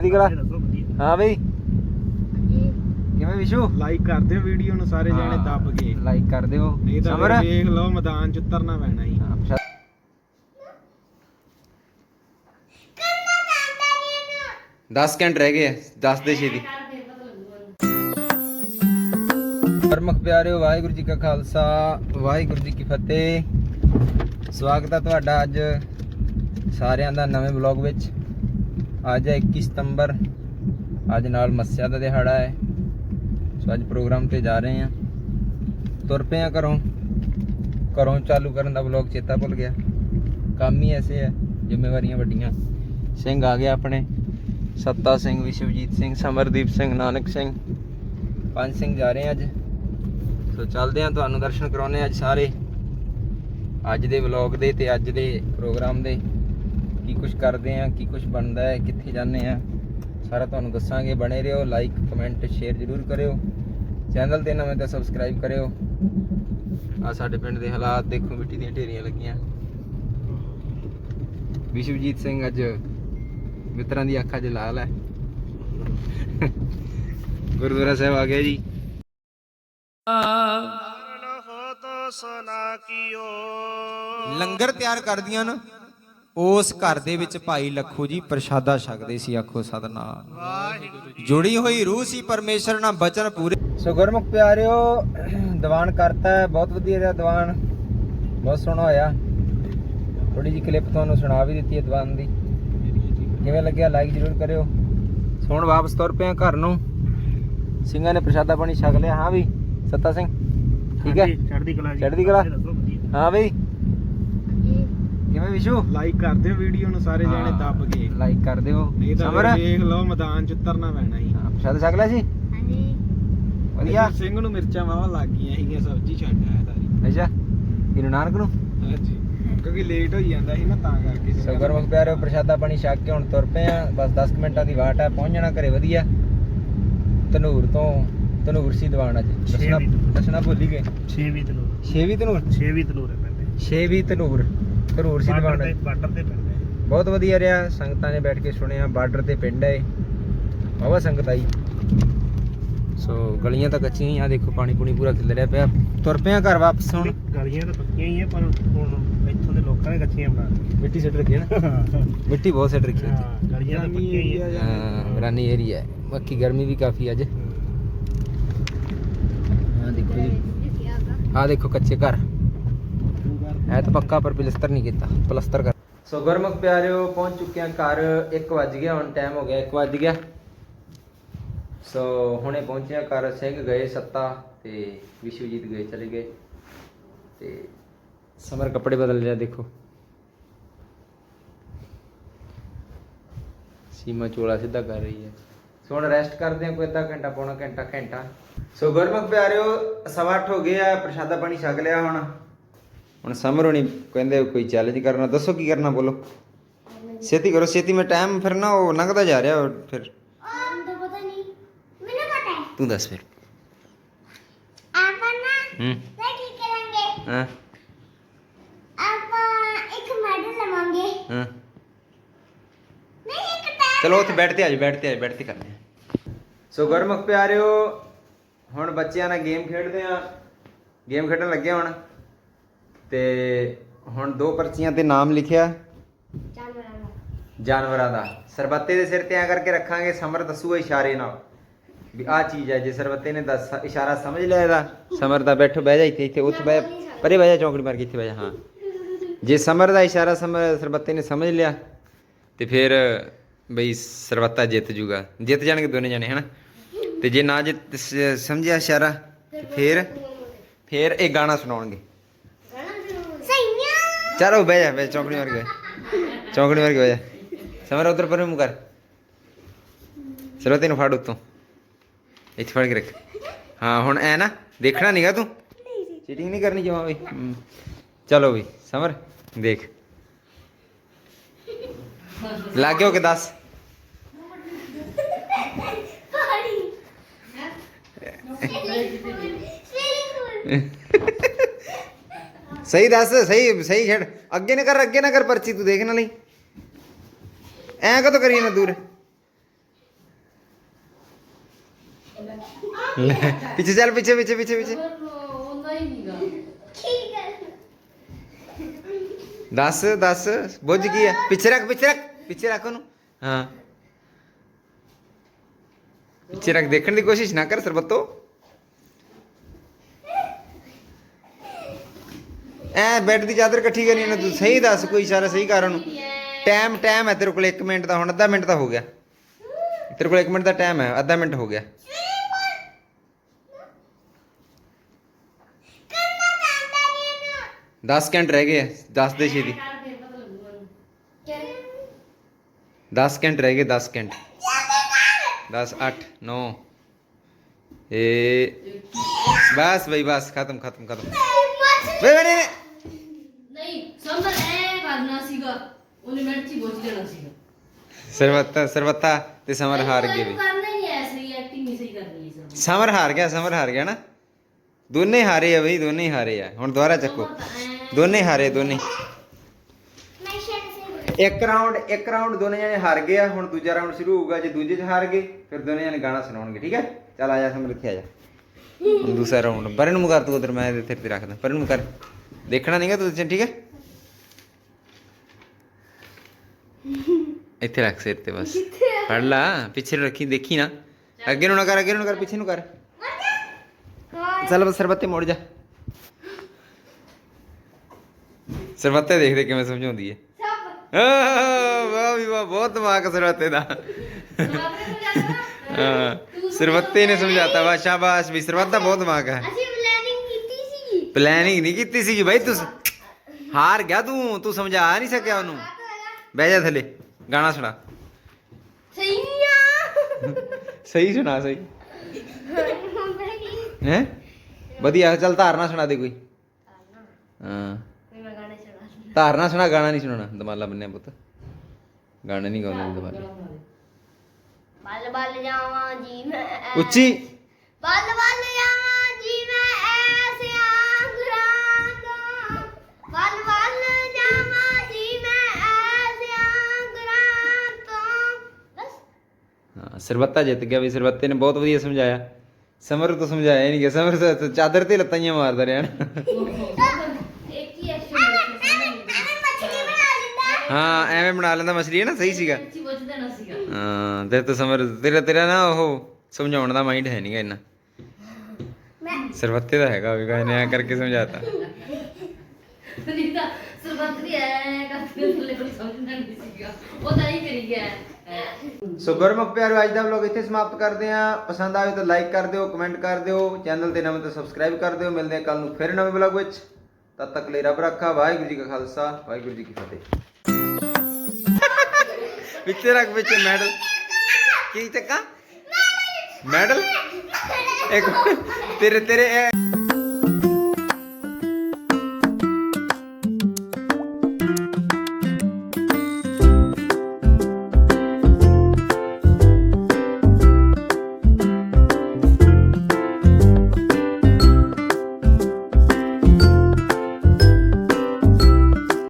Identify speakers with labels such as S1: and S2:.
S1: ਦੀ ਕਲਾ
S2: ਦੱਸੋ
S1: ਹਾਂ ਬਈ। ਕਿਵੇਂ ਵਿਸ਼ੂ?
S2: ਲਾਈਕ ਕਰ ਦਿਓ ਵੀਡੀਓ ਨੂੰ ਸਾਰੇ ਜਾਣੇ। ਦੱਬ ਕੇ।
S1: ਲਾਈਕ ਕਰ ਦਿਓ
S2: ਨਹੀਂ ਤਾਂ
S1: ਸਮਰ
S2: ਫਿਰ ਵੇਖ ਲਓ ਮੈਦਾਨ ਚ ਉਤਰਨਾ ਪੈਣਾ ਹੀ
S1: 10 ਘੰਟੇ ਰਹਿ ਗਏ 10 ਦੇ ਛੇਤੀ ਪਰਮਖ ਪਿਆਰਿਓ ਵਾਹਿਗੁਰੂ ਜੀ ਕਾ ਖਾਲਸਾ ਵਾਹਿਗੁਰੂ ਜੀ ਕੀ ਫਤਿਹ। ਸਵਾਗਤ ਹੈ ਤੁਹਾਡਾ ਅੱਜ ਸਾਰਿਆਂ ਦਾ ਨਵੇਂ ਵਲੌਗ ਵਿੱਚ। ਅੱਜ ਹੈ 21 ਸਤੰਬਰ। ਅੱਜ ਨਾਲ ਮੱਸਿਆ ਦਾ ਦਿਹਾੜਾ ਹੈ। ਸੋ ਅੱਜ ਪ੍ਰੋਗਰਾਮ ਤੇ ਜਾ ਰਹੇ ਹਾਂ। ਤੁਰ ਪਏ ਹਾਂ ਘਰੋਂ। ਘਰੋਂ ਚਾਲੂ ਕਰਨ ਦਾ ਵਲੌਗ ਚੇਤਾ ਭੁੱਲ ਗਿਆ। ਕੰਮ ਹੀ ਐਸੇ ਹੈ, ਜ਼ਿੰਮੇਵਾਰੀਆਂ ਵੱਡੀਆਂ। ਸਿੰਘ ਆ ਗਿਆ ਆਪਣੇ। ਸੱਤਾ ਸਿੰਘ, ਵਿਸ਼ਵਜੀਤ ਸਿੰਘ, ਸਮਰਦੀਪ ਸਿੰਘ, ਨਾਨਕ ਸਿੰਘ। ਪੰਜ ਸਿੰਘ ਜਾ ਰਹੇ ਆ ਅੱਜ। ਸੋ ਚੱਲਦੇ ਆ ਤੁਹਾਨੂੰ ਦਰਸ਼ਨ ਕਰਾਉਣੇ ਅੱਜ ਸਾਰੇ। ਅੱਜ ਦੇ ਵਲੌਗ ਦੇ ਤੇ ਅੱਜ ਦੇ ਪ੍ਰੋਗਰਾਮ ਦੇ। ਕੀ ਕੁਝ ਕਰਦੇ ਆ, ਕੀ ਕੁਝ ਬਣਦਾ ਹੈ, ਕਿੱਥੇ ਜਾਂਦੇ ਆ। ਸਾਰਾ ਤੁਹਾਨੂੰ ਦੱਸਾਂਗੇ, ਬਣੇ ਰਹੋ ਲਾਈਕ ਕਮੈਂਟ ਸ਼ੇਅਰ ਜ਼ਰੂਰ ਕਰਿਓ। ਚੈਨਲ ਤੇ ਨਵੇਂ ਤਾਂ ਸਬਸਕ੍ਰਾਈਬ ਕਰਿਓ। ਆ ਸਾਡੇ ਪਿੰਡ ਦੇ ਹਾਲਾਤ ਦੇਖੋ, ਮਿੱਟੀ ਦੀਆਂ ਢੇਰੀਆਂ ਲੱਗੀਆਂ। ਵਿਸ਼ਵਜੀਤ ਸਿੰਘ ਅੱਜ ਮਿੱਤਰਾਂ ਦੀ ਅੱਖਾਂ 'ਚ ਲਾਲ ਹੈ। ਗੁਰਦੁਆਰਾ ਸਾਹਿਬ ਆ ਗਿਆ ਜੀ। ਲੰਗਰ ਤਿਆਰ ਕਰਦੀਆਂ ਨਾ। ਉਸ ਘਰ ਦੇ ਵਿੱਚ ਭਾਈ ਲੱਖੂ ਜੀ ਪ੍ਰਸ਼ਾਦਾ ਛਕਦੇ ਸੀ ਆਖੋ ਸਤਨਾਮ। ਜੁੜੀ ਹੋਈ ਰੂਹ ਸੀ ਪਰਮੇਸ਼ਰ ਨਾਲ ਬਚਨ ਪੂਰੇ। ਸੋ ਗੁਰਮੁਖ ਪਿਆਰਿਓ ਦੀਵਾਨ ਕਰਤਾ ਹੈ ਬਹੁਤ ਵਧੀਆ ਰਿਹਾ ਦੀਵਾਨ। ਬਹੁਤ ਸੋਹਣਾ ਹੋਇਆ। ਥੋੜੀ ਜਿਹੀ ਕਲਿੱਪ ਤੁਹਾਨੂੰ ਸੁਣਾ ਵੀ ਦਿੱਤੀ ਹੈ ਦੀਵਾਨ ਦੀ। ਕਿਵੇਂ ਲੱਗਿਆ ਲਾਈਕ ਜ਼ਰੂਰ ਕਰਿਓ। ਸੋਹਣ ਵਾਪਸ ਤੁਰ ਪਏ ਹਾਂ ਘਰ ਨੂੰ। ਸਿੰਘਾਂ ਨੇ ਪ੍ਰਸ਼ਾਦਾ ਪਾਣੀ ਛਕ ਲਿਆ ਹਾਂ ਵੀ ਸੱਤਾ ਸਿੰਘ? ਠੀਕ ਹੈ?
S2: ਚੜ੍ਹਦੀ ਕਲਾ ਜੀ।
S1: ਚੜ੍ਹਦੀ ਕਲਾ। ਹਾਂ ਬਈ ਕਿਵੇਂ ਵਿਸ਼ੂ?
S2: ਲਾਈਕ ਕਰ ਦਿਓ ਵੀਡੀਓ ਨੂੰ ਸਾਰੇ ਜਾਣੇ ਦੱਬ ਕੇ।
S1: ਲਾਈਕ ਕਰ ਦਿਓ
S2: ਨਹੀਂ ਤਾਂ
S1: ਸਮਰ?
S2: ਫਿਰ ਵੇਖ ਲਓ ਮੈਦਾਨ ਚ ਉਤਰਨਾ ਪੈਣਾ ਹੀ।
S1: ਹਾਂ, ਪ੍ਰਸ਼ਾਦ ਛਕ ਲਿਆ ਸੀ? ਵਧੀਆ।
S2: ਇੱਧਰ ਸਿੰਘ ਨੂੰ ਮਿਰਚਾਂ ਵਾਵਾ ਲੱਗ ਗਈਆਂ ਸੀਗੀਆਂ ਸਬਜ਼ੀ ਛੱਡ ਆਇਆ ਸਾਰੀ।
S1: ਅੱਛਾ। ਇਹਨੂੰ ਨਾਨਕ ਨੂੰ?
S2: ਹਾਂਜੀ। ਕਿਉਂਕਿ ਲੇਟ ਹੋਈ ਜਾਂਦਾ ਸੀ ਨਾ ਤਾਂ ਕਰਕੇ।
S1: ਸੋ ਗੁਰਮੁਖ ਪਿਆਰਿਓ ਪ੍ਰਸ਼ਾਦਾ ਪਾਣੀ ਛਕ ਕੇ ਹੁਣ ਤੁਰ ਪਏ ਆ ਬਸ 10 ਕੁ ਮਿੰਟਾਂ ਦੀ ਵਾਟ ਹੈ ਪਹੁੰਚ ਜਾਣਾ ਘਰੇ ਵਧੀਆ। ਤਨੂਰ ਤੋਂ ਤਨੂਰ ਸੀ ਦੀਵਾਨ ਅੱਜ। ਦੱਸਣਾ। ਦੱਸਣਾ ਭੁੱਲ ਹੀ ਗਏ।
S2: 6 ਵੀ ਤਨੂਰ
S1: 6 ਵੀ ਤਨੂਰ
S2: 6 ਵੀ ਤਨੂਰ ਹੈ ਪੈਂਦੇ।
S1: 6 ਵੀ ਤਨੂਰ ਤਨੂਰ ਸੀ ਦੀਵਾਨ।
S2: ਬਾਰਡਰ ਤੇ ਪੈਂਦੇ
S1: ਬਹੁਤ ਵਧੀਆ ਰਿਹਾ ਸੰਗਤਾਂ ਨੇ ਬੈਠ ਕੇ ਸੁਣਿਆ ਬਾਰਡਰ ਤੇ ਪਿੰਡ ਹੈ ਵਾਹਵਾ ਸੰਗਤ ਆਈ। ਸੋ ਗਲੀਆਂ ਤਾਂ ਕੱਚੀਆਂ ਹੀ ਆ ਦੇਖੋ ਪਾਣੀ ਪੂਣੀ ਪੂਰਾ ਖਿਲ ਰਿਹਾ ਪਿਆ। ਤੁਰ ਪਏ ਆ ਘਰ ਵਾਪਸ ਹੁਣ।
S2: ਗਲੀਆਂ ਤਾਂ ਪੱਕੀਆਂ ਹੀ ਆ ਪਰ ਹੁਣ ਇੱਥੋਂ ਦੇ ਲੋਕਾਂ ਨੇ ਕੱਚੀਆਂ ਬਣਾ ਦਿੱਤੀਆਂ।
S1: ਮਿੱਟੀ ਸਿੱਟ ਰੱਖੀ ਹੈ ਨਾ? ਮਿੱਟੀ ਬਹੁਤ ਸਿੱਟ ਰੱਖੀ ਹੈ।
S2: ਹਾਂ, ਗਲੀਆਂ ਤਾਂ ਪੱਕੀਆਂ ਹੀ ਆ।
S1: ਹਾਂ ਵਰਾਨੀ ਏਰੀਆ ਹੈ। ਬਾਕੀ ਗਰਮੀ ਵੀ ਕਾਫੀ ਅੱਜ। ਹਾਂ। ਦੇਖੋ ਜੀ। ਆ ਦੇਖੋ ਕੱਚੇ ਘਰ। ਹੈ ਤਾਂ ਪੱਕਾ, ਪਰ ਪਲਸਤਰ ਨਹੀਂ ਕੀਤਾ, ਪਲਸਤਰ ਕਰ। ਸੋ ਗੁਰਮੁਖ ਪਿਆਰਿਓ, ਪਹੁੰਚ ਚੁੱਕੇ ਹਾਂ ਘਰ 1 ਵੱਜ ਗਿਆ, ਹੁਣ ਟਾਈਮ ਹੋ ਗਿਆ 1 ਵੱਜ ਗਿਆ। ਸੋ ਹੁਣੇ ਪਹੁੰਚੇ ਹਾਂ ਘਰ, ਸਿੰਘ ਗਏ ਸੱਤਾ, ਤੇ ਵਿਸ਼ਵਜੀਤ ਗਏ, ਚਲੇ ਗਏ। ਤੇ ਸਮਰ ਕੱਪੜੇ ਬਦਲ ਲਿਆ, ਦੇਖੋ। ਸੀਮਾ ਚੋਲਾ ਸਿੱਧਾ ਕਰ ਰਹੀ ਹੈ। ਸੋ ਹੁਣ ਰੈਸਟ ਕਰਦੇ ਹਾਂ, ਕੋਈ ਅੱਧਾ ਘੰਟਾ ਪੌਣਾ, ਘੰਟਾ ਘੰਟਾ। ਸੋ ਗੁਰਮੁਖ ਪਿਆਰਿਓ, ਸਵਾ ਅੱਠ ਹੋ ਗਏ ਆ, ਪ੍ਰਸ਼ਾਦਾ ਪਾਣੀ ਛਕ ਲਿਆ ਹੁਣ। ਹੁਣ ਸਮਰ ਹੋਣੀ ਕਹਿੰਦੇ ਕੋਈ ਚੈਲੰਜ ਕਰਨਾ ਦੱਸੋ ਕੀ ਕਰਨਾ ਬੋਲੋ। ਛੇਤੀ ਕਰੋ ਛੇਤੀ ਮੈਂ ਟਾਈਮ ਫਿਰ ਨਾ ਉਹ ਲੰਘਦਾ ਜਾ ਰਿਹਾ ਫਿਰ।
S3: ਪਤਾ ਨਹੀਂ। ਮੈਨੂੰ ਪਤਾ ਹੈ।
S1: ਤੂੰ ਦੱਸ ਫਿਰ।
S3: ਆਪਾਂ ਨਾ
S1: ਹੂੰ।
S3: ਤਾਂ ਕੀ ਕਰਾਂਗੇ?
S1: ਹਾਂ।
S3: ਆਪਾਂ ਇੱਕ ਮੈਡਲ ਲਵਾਂਗੇ।
S1: ਹਾਂ।
S3: ਨਹੀਂ ਇੱਕ ਟੈਗ
S1: ਚਲੋ ਉੱਥੇ ਬੈਠ ਤੇ ਆਜ ਬੈਠ ਤੇ ਆਜ ਬੈਠ ਤੇ ਕਰਦੇ ਹਾਂ। ਸੋ ਗੁਰਮੁਖ ਪਿਆਰਿਓ ਹੁਣ ਬੱਚਿਆਂ ਨਾਲ ਗੇਮ ਖੇਡਦੇ ਆ ਗੇਮ ਖੇਡਣ ਲੱਗੇ ਹੁਣ। ਤੇ ਹੁਣ ਦੋ ਪਰਚੀਆਂ ਤੇ ਨਾਮ ਲਿਖਿਆ?
S3: ਜਾਨਵਰਾਂ ਦਾ।
S1: ਜਾਨਵਰਾਂ ਦਾ ਸਰਬੱਤੇ ਦੇ ਸਿਰ ਤੇ ਐ ਕਰਕੇ ਰੱਖਾਂਗੇ, ਸਮਰ ਦੱਸੂਗਾ ਇਸ਼ਾਰੇ ਨਾਲ। ਵੀ ਆਹ ਚੀਜ਼ ਹੈ, ਜੇ ਸਰਬੱਤੇ ਨੇ ਦੱਸ ਇਸ਼ਾਰਾ ਸਮਝ ਲਿਆ ਇਹਦਾ। ਸਮਰ ਦਾ ਬੈਠੋ, ਬਹਿ ਜਾ ਇੱਥੇ ਇੱਥੇ, ਉੱਥੇ ਬਹਿ ਪਰੇ ਬਹਿ ਜਾ, ਚੌਂਕੜੀ ਮਾਰ ਕੇ ਇੱਥੇ ਬਹਿ ਜਾ, ਹਾਂ। ਜੇ ਸਮਰ ਦਾ ਇਸ਼ਾਰਾ ਸਮਰ, ਸਰਬੱਤੇ ਨੇ ਸਮਝ ਲਿਆ, ਤੇ ਫਿਰ ਬਈ ਸਰਬੱਤਾ ਜਿੱਤ ਜੂਗਾ। ਜਿੱਤ ਜਾਣਗੇ ਦੋਨੇ ਜਾਣੇ, ਹਨਾ? ਤੇ ਜੇ ਨਾ ਜਿੱਤ ਸਮਝਿਆ ਇਸ਼ਾਰਾ ਫਿਰ ਫਿਰ ਇਹ ਗਾਣਾ ਸੁਣਾਉਣਗੇ। ਚੌਂਕੜੀ ਮਾਰ ਕੇ ਚੌਂਕੜੀ ਮਾਰ ਕੇ ਬਹਿ ਜਾ ਸਮਰ ਉਧਰ ਪਰੇ ਮੂੰਹ ਕਰ ਸਰਬੱਤੇ ਨੂੰ ਫੜ ਉੱਤੋਂ ਇੱਥੇ ਫੜ ਕੇ ਰੱਖ ਹਾਂ ਹੁਣ ਐ ਨਾ ਦੇਖਣਾ ਨਹੀਂਗਾ ਤੂੰ ਚੀਟਿੰਗ ਨਹੀਂ ਕਰਨੀ ਜਮਾ ਬਈ। ਚਲੋ ਬਈ ਸਮਰ ਦੇਖ ਲੱਗ ਗਿਆ ਕਿ ਦੱਸ
S3: ਪਾਣੀ
S1: ਸਹੀ ਦੱਸ ਸਹੀ ਸਹੀ ਛੱਡ ਅੱਗੇ ਨਾ ਕਰ ਅੱਗੇ ਨਾ ਕਰ ਪਰਚੀ ਤੂੰ ਦੇਖ ਨਾ ਲਈ ਐ ਕਦੋਂ ਕਰੀ ਨਾ ਦੂਰ ਲੈ, ਪਿੱਛੇ ਚੱਲ ਪਿੱਛੇ ਪਿੱਛੇ ਪਿੱਛੇ ਪਿੱਛੇ
S4: ਹੁੰਦਾ ਹੀ ਨਹੀਂਗਾ
S3: ਠੀਕ ਹੈ
S1: ਦੱਸ ਦੱਸ ਬੁੱਝ ਕੀ ਹੈ ਪਿੱਛੇ ਰੱਖ ਪਿੱਛੇ ਰੱਖ ਪਿੱਛੇ ਰੱਖ ਉਹਨੂੰ ਹਾਂ ਪਿੱਛੇ ਰੱਖ ਦੇਖਣ ਦੀ ਕੋਸ਼ਿਸ਼ ਨਾ ਕਰ ਸਰਬੱਤੋ ਐ ਬੈੱਡ ਦੀ ਚਾਦਰ ਇਕੱਠੀ ਕਰਨੀ ਨਾ ਤੂੰ ਸਹੀ ਦੱਸ ਕੋਈ ਇਸ਼ਾਰਾ ਸਹੀ ਕਰ ਉਹਨੂੰ ਟਾਈਮ ਟਾਈਮ ਹੈ ਤੇਰੇ ਕੋਲ 1 ਮਿੰਟ ਦਾ, ਹੁਣ ਅੱਧਾ ਮਿੰਟ ਦਾ ਹੋ ਗਿਆ। ਤੇਰੇ ਕੋਲ 1 ਮਿੰਟ ਦਾ ਟਾਈਮ ਹੈ, ਅੱਧਾ ਮਿੰਟ ਹੋ ਗਿਆ। ਦਸ ਘੰਟੇ ਰਹਿ ਗਏ 10 ਦੇ ਛੇ
S4: ਦੀ। ਫੇਰ ਪਤਾ
S1: 10 ਸਕਿੰਟ ਰਹਿ ਗਏ 10 ਸਕਿੰਟ
S3: ਜਲਦੀ ਕਰ
S1: 10 8 9 ਇਹ ਬਸ ਬਈ, ਬਸ, ਖਤਮ ਖਤਮ ਖਤਮ। ਵੇ ਵੇ ਨਹੀਂ
S4: ਨਹੀਂ ਸਮਰ ਐ ਕਰਨਾ ਸੀਗਾ ਉਹਨੇ ਮਿੰਟ ਚ ਹੀ ਬੋਝ ਦੇਣਾ ਸੀਗਾ
S1: ਸਰਵੱਤਾ ਸਰਵੱਤਾ ਤੇ ਸਮਰ ਹਾਰ ਗਏ
S4: ਵੀ।
S1: ਵੀ
S4: ਕਰਨਾ ਹੀ ਨਹੀਂ ਐਸੀ ਐਕਟਿੰਗ ਨਹੀਂ ਸਹੀ ਕਰਨੀ ਹੈ ਸਰ
S1: ਸਮਰ ਹਾਰ ਗਿਆ ਸਮਰ ਹਾਰ ਗਿਆ ਨਾ। ਦੋਨੇ ਹਾਰੇ ਆ ਬਈ ਦੋਨੇ ਹੀ ਹਾਰੇ ਆ। ਹੁਣ ਦੁਬਾਰਾ ਚੱਕੋ। ਦੋਨੇ ਹਾਰੇ ਦੋਨੇ। ਇੱਕ ਰਾਉਂਡ ਇੱਕ ਰਾਉਂਡ ਦੋਨੇ ਜਣੇ ਹਾਰ ਗਏ ਆ। ਹੁਣ ਦੂਜਾ ਰਾਉਂਡ ਸ਼ੁਰੂ ਹੋਊਗਾ। ਜੇ ਦੂਜੇ ਚ ਹਾਰ ਗਏ ਫਿਰ ਦੋਨੇ ਜਣੇ ਗਾਣਾ ਸੁਣਾਉਣਗੇ ਠੀਕ ਹੈ? ਚੱਲ ਆ ਜਾ ਸਮਰ ਇੱਥੇ ਆ ਜਾ। ਹੁਣ ਦੂਸਰਾ ਰਾਉਂਡ ਬਰਨ ਨੂੰ ਕਰ ਤੂੰ ਉਧਰ ਮੈਂ ਇੱਥੇ ਤੇ ਰੱਖਦਾ। ਬਰਨ ਨੂੰ ਕਰ ਦੇਖਣਾ ਨਹੀਂਗਾ ਤੂੰ ਠੀਕ ਹੈ? ਇੱਥੇ ਰੱਖ ਸਿਰ ਤੇ ਬਸ। ਫੜ ਲਾ ਪਿੱਛੇ ਨੂੰ ਰੱਖੀ ਦੇਖੀ ਨਾ। ਅੱਗੇ ਨੂੰ ਨਾ ਕਰ ਅੱਗੇ ਨੂੰ ਨਾ ਕਰ ਪਿੱਛੇ ਨੂੰ ਕਰ। ਚੱਲ ਬਸ ਸਰਬੱਤੇ ਮੁੜ ਜਾ। ਸਰਬੱਤੇ ਦੇਖਦੇ ਕਿਵੇਂ ਸਮਝਾਉਂਦੀ ਹੈ ਵਾਹ ਵੀ ਵਾਹ ਬਹੁਤ ਦਿਮਾਗ ਸਰਬੱਤੇ ਦਾ। ਸਰਬੱਤੇ ਨੇ ਸਮਝਾਤਾ ਵਾ ਸ਼ਾਬਾਸ਼ ਵੀ ਸਰਬੱਤ ਦਾ ਬਹੁਤ ਦਿਮਾਗ ਹੈ
S3: ਅਸੀਂ ਪਲੈਨਿੰਗ ਕੀਤੀ ਸੀ
S1: ਪਲੈਨਿੰਗ ਨਹੀਂ ਕੀਤੀ ਸੀ ਬਾਈ ਤੂੰ ਹਾਰ ਗਿਆ ਤੂੰ ਤੂੰ ਸਮਝਾ ਨਹੀਂ ਸਕਿਆ ਉਹਨੂੰ। ਬਹਿ ਜਾ ਥੱਲੇ। ਗਾਣਾ ਸੁਣਾ।
S3: ਸਹੀ ਆ।
S1: ਸਹੀ ਸੁਣਾ ਸਹੀ। ਹੈ? ਵਧੀਆ ਚੱਲ ਧਾਰਨਾ ਸੁਣਾ ਦੇ ਕੋਈ। ਹਾਂ।
S3: ਮੈਂ ਗਾਣੇ ਸੁਣਾ
S1: ਧਾਰਨਾ ਸੁਣਾ ਗਾਣਾ ਨਹੀਂ ਸੁਣਾਉਣਾ। ਦਮਾਲਾ ਬੰਨਿਆ ਪੁੱਤ। ਗਾਣੇ ਨਹੀਂ ਗਾਉਂਦੇ ਦਮਾਲੇ।
S3: ਬੱਲ ਬੱਲ ਜਾਵਾਂ ਜੀ ਮੈਂ।
S1: ਉੱਚੀ।
S3: ਬੱਲ ਬੱਲ ਜਾਵਾਂ
S1: ਸਰਬੱਤਾ ਜਿੱਤ ਗਿਆ ਵੀ ਸਰਬੱਤੇ ਨੇ ਬਹੁਤ ਵਧੀਆ ਸਮਝਾਇਆ। ਸਮਰ ਤੋਂ ਸਮਝਾਇਆ ਨਹੀਂ ਗਿਆ। ਸਮਰ ਤਾਂ ਚਾਦਰ ਤੇ ਲੱਤਾਂ ਹੀ ਮਾਰਦਾ ਰਿਹਾ। ਨਾ
S4: ਇੱਕ ਹੀ ਐਕਸ਼ਨ
S1: ਹਾਂ ਐਵੇਂ ਬਣਾ ਲੈਂਦਾ ਮਛਲੀ, ਹੈ ਨਾ? ਸਹੀ ਸੀਗਾ। ਹਾਂ ਤੇ ਤਾਂ ਸਮਰ, ਤੇਰਾ ਤੇਰਾ ਨਾ ਉਹ ਸਮਝਾਉਣ ਦਾ ਮਾਈਂਡ ਹੈ ਨਹੀਂਗਾ ਇੰਨਾ। ਸਰਬੱਤੇ ਦਾ ਹੈਗਾ ਵੀ, ਕਹਿੰਦੇ ਐ ਕਰਕੇ ਸਮਝਾਤਾ।
S4: ਨਹੀਂ ਤਾਂ ਸਰਬੱਤ ਦੀ ਐ ਕਰਕੇ ਥੱਲੇ ਕੋਈ ਸਮਝਦਾ ਨਹੀਂ ਸੀਗਾ। ਉਹ ਤਾਂ ਹੀ ਕਰੀ ਗਿਆ।
S1: ਸੋ ਗੁਰਮੁਖ ਪਿਆਰੋ, ਅੱਜ ਦਾ ਵਲੌਗ ਇੱਥੇ ਸਮਾਪਤ ਕਰਦੇ ਆਂ ਪਸੰਦ ਆਵੇ ਤਾਂ ਲਾਈਕ ਕਰ ਦਿਓ ਕਮੈਂਟ ਕਰ ਦਿਓ। ਚੈਨਲ ਤੇ ਨਵੇਂ ਤਾਂ ਸਬਸਕ੍ਰਾਈਬ ਕਰ ਦਿਓ। ਮਿਲਦੇ ਹਾਂ ਕੱਲ ਨੂੰ ਫਿਰ ਨਵੇਂ ਵਲੌਗ ਵਿੱਚ। ਤਦ ਤੱਕ ਲਈ ਰੱਬ ਰੱਖਾ। ਵਾਹਿਗੁਰੂ ਜੀ ਕਾ ਖਾਲਸਾ, ਵਾਹਿਗੁਰੂ ਜੀ ਕੀ ਫਤਿਹ। ਪਿੱਛੇ ਰੱਖ ਪਿੱਛੇ ਮੈਡਲ। ਕੀ ਚੱਕਾ? ਮੈਡਲ? ਇੱਕ ਤੇਰੇ ਤੇਰੇ